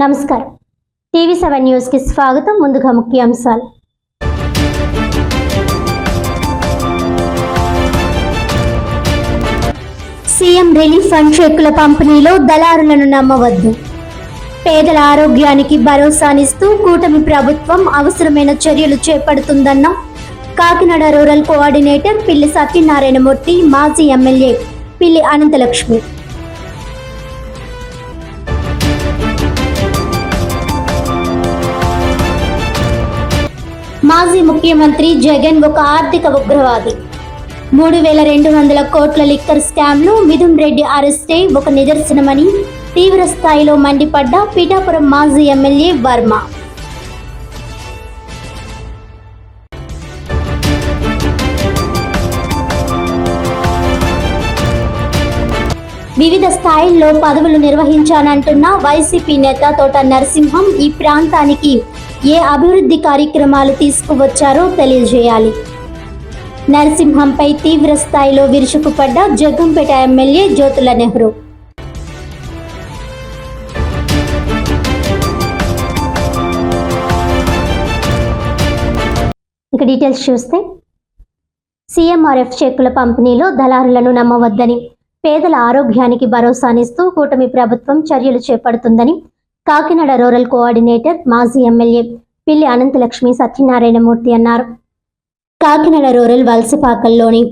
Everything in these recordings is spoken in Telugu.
నమస్కారం. టీవీ సెవెన్ న్యూస్కి స్వాగతం. ముందుగా ముఖ్యాంశాలు. సీఎం రిలీఫ్ ఫండ్ చెక్కుల పంపిణీలో దళారులను నమ్మవద్దు. పేదల ఆరోగ్యానికి భరోసానిస్తూ కూటమి ప్రభుత్వం అవసరమైన చర్యలు చేపడుతుందన్న కాకినాడ రూరల్ కోఆర్డినేటర్ పిల్లి సత్యనారాయణమూర్తి మాజీ ఎమ్మెల్యే పిల్లి అనంతలక్ష్మి. మాజీ ముఖ్యమంత్రి జగన్ ఒక ఆర్థిక ఉగ్రవాది. మూడు వేల రెండు వందల కోట్ల లిక్కర్ స్కామ్లో మిథున్ రెడ్డి అరెస్టే ఒక నిదర్శనమని తీవ్ర స్థాయిలో మండిపడ్డ పీఠాపురం మాజీ ఎమ్మెల్యే వర్మ. వివిధ స్థాయిల్లో పదవులు నిర్వహించానంటున్న వైసీపీ నేత తోట నరసింహం ఈ ప్రాంతానికి ఏ అభివృద్ధి కార్యక్రమాలు తీసుకువచ్చారో తెలియజేయాలి. నరసింహంపై తీవ్ర స్థాయిలో విరుచుకుపడ్డ జగ్గంపేట ఎమ్మెల్యే జ్యోతుల నెహ్రూ. ఇక డీటెయిల్స్ చూస్తే సీఎంఆర్ఎఫ్ చెక్కుల పంపిణీలో దళారులను నమ్మవద్దని పేదల ఆరోగ్యానికి భరోసానిస్తూ కూటమి ప్రభుత్వం చర్యలు చేపడుతుందని కాకినాడ రూరల్ కోఆర్డినేటర్ మాజీ ఎమ్మెల్యే పిల్లి అనంతలక్ష్మి సత్యనారాయణమూర్తి అన్నారు. కాకినాడ రూరల్ వలసపాకల్లోని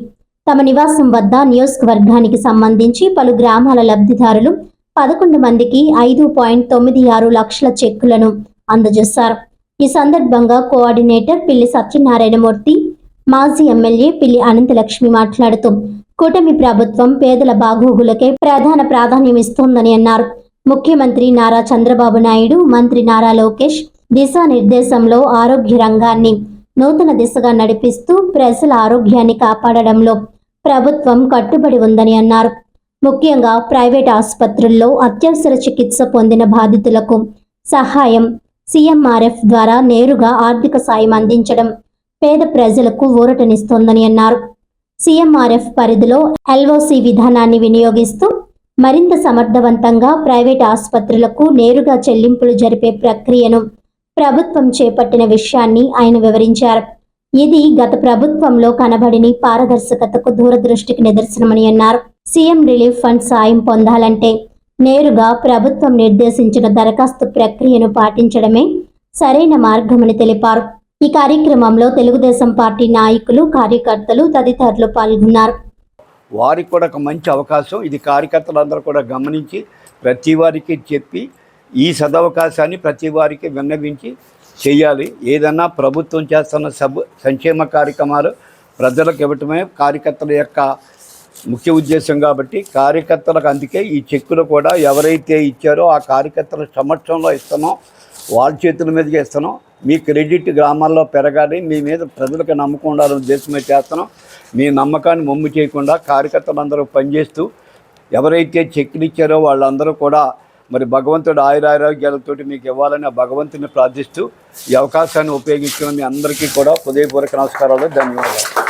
తమ నివాసం వద్ద నియోజకవర్గానికి సంబంధించి పలు గ్రామాల లబ్ధిదారులు పదకొండు మందికి ఐదు పాయింట్ తొమ్మిది ఆరు లక్షల చెక్కులను అందజేశారు. ఈ సందర్భంగా కోఆర్డినేటర్ పిల్లి సత్యనారాయణమూర్తి మాజీ ఎమ్మెల్యే పిల్లి అనంతలక్ష్మి మాట్లాడుతూ కూటమి ప్రభుత్వం పేదల బాగోగులకే ప్రధాన ప్రాధాన్యం ఇస్తోందని అన్నారు. ముఖ్యమంత్రి నారా చంద్రబాబు నాయుడు మంత్రి నారా లోకేష్ దిశానిర్దేశంలో ఆరోగ్య రంగాన్ని నూతన దిశగా నడిపిస్తూ ప్రజల ఆరోగ్యాన్ని కాపాడడంలో ప్రభుత్వం కట్టుబడి ఉందని అన్నారు. ముఖ్యంగా ప్రైవేట్ ఆసుపత్రుల్లో అత్యవసర చికిత్స పొందిన బాధితులకు సహాయం సీఎంఆర్ఎఫ్ ద్వారా నేరుగా ఆర్థిక సాయం అందించడం పేద ప్రజలకు ఊరటనిస్తోందని అన్నారు. సీఎంఆర్ఎఫ్ పరిధిలో ఎల్ఓసి విధానాన్ని వినియోగిస్తూ మరింత సమర్థవంతంగా ప్రైవేట్ ఆసుపత్రులకు నేరుగా చెల్లింపులు జరిపే ప్రక్రియను ప్రభుత్వం చేపట్టిన విషయాన్ని ఆయన వివరించారు. ఇది గత ప్రభుత్వంలో కనబడిని పారదర్శకతకు దూరదృష్టికి నిదర్శనమని అన్నారు. సీఎం రిలీఫ్ ఫండ్ సాయం పొందాలంటే నేరుగా ప్రభుత్వం నిర్దేశించిన దరఖాస్తు ప్రక్రియను పాటించడమే సరైన మార్గమని తెలిపారు. ఈ కార్యక్రమంలో తెలుగుదేశం పార్టీ నాయకులు కార్యకర్తలు తదితరులు పాల్గొన్నారు. వారికి కూడా ఒక మంచి అవకాశం. ఇది కార్యకర్తలందరూ కూడా గమనించి ప్రతి వారికి చెప్పి ఈ సదవకాశాన్ని ప్రతి వారికి విన్నవించి చేయాలి. ఏదన్నా ప్రభుత్వం చేస్తున్న సబ్ సంక్షేమ కార్యక్రమాలు ప్రజలకు ఇవ్వటమే కార్యకర్తల యొక్క ముఖ్య ఉద్దేశం కాబట్టి కార్యకర్తలకు అందుకే ఈ చెక్కులు కూడా ఎవరైతే ఇచ్చారో ఆ కార్యకర్తల సమక్షంలో ఇస్తున్నాం. వాళ్ళ చేతుల మీదుగా ఇస్తున్నాం. మీ క్రెడిట్ గ్రామాల్లో పెరగాలి మీ మీద ప్రజలకు నమ్మకం ఉండాలని ఉద్దేశమే చేస్తున్నాం. మీ నమ్మకాన్ని మమ్ము చేయకుండా కార్యకర్తలందరూ పనిచేస్తూ ఎవరైతే చెక్కులు ఇచ్చారో వాళ్ళందరూ కూడా మరి భగవంతుడు ఆయురారోగ్యాలతోటి మీకు ఇవ్వాలని ఆ భగవంతుని ప్రార్థిస్తూ ఈ అవకాశాన్ని ఉపయోగించుకున్న మీ అందరికీ కూడా హృదయపూర్వక నమస్కారాలు ధన్యవాదాలు.